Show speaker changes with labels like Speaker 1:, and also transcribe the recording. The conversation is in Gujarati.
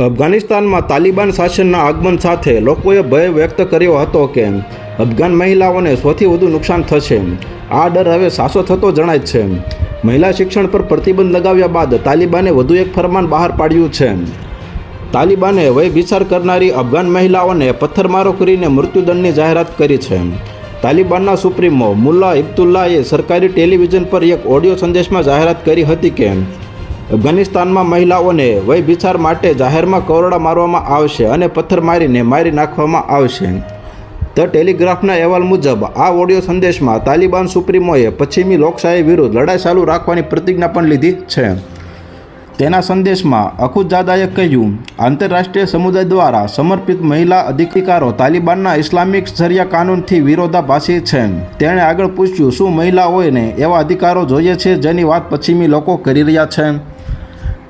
Speaker 1: અફઘાનિસ્તાનમાં તાલિબાન શાસનના આગમન સાથે લોકોએ ભય વ્યક્ત કર્યો હતો કે અફઘાન મહિલાઓને સૌથી વધુ નુકસાન થશે. આ ડર હવે સાસો થતો જણાય છે. મહિલા શિક્ષણ પર પ્રતિબંધ લગાવ્યા બાદ તાલિબાને વધુ એક ફરમાન બહાર પાડ્યું છે. તાલિબાને વય વિચાર કરનારી અફઘાન મહિલાઓને પથ્થરમારો કરીને મૃત્યુદંડની જાહેરાત કરી છે. તાલિબાનના સુપ્રીમો મુલ્લા ઇબ્તુલ્લાએ સરકારી ટેલિવિઝન પર એક ઓડિયો સંદેશમાં જાહેરાત કરી હતી કે અફઘાનિસ્તાનમાં મહિલાઓને વય વિચાર માટે જાહેરમાં કરોડા મારવામાં આવશે અને પથ્થર મારીને મારી નાખવામાં આવશે. ધ ટેલિગ્રાફના અહેવાલ મુજબ, આ ઓડિયો સંદેશમાં તાલિબાન સુપ્રીમોએ પશ્ચિમી લોકશાહી વિરુદ્ધ લડાઈ ચાલુ રાખવાની પ્રતિજ્ઞા પણ લીધી છે. તેના સંદેશમાં અખુજાદાએ કહ્યું, આંતરરાષ્ટ્રીય સમુદાય દ્વારા સમર્પિત મહિલા અધિકારો તાલિબાનના ઇસ્લામિક જરિયા કાનૂનથી વિરોધાભાસી છે. તેણે આગળ પૂછ્યું, શું મહિલાઓને એવા અધિકારો જોઈએ છે જેની વાત પશ્ચિમી લોકો કરી રહ્યા છે?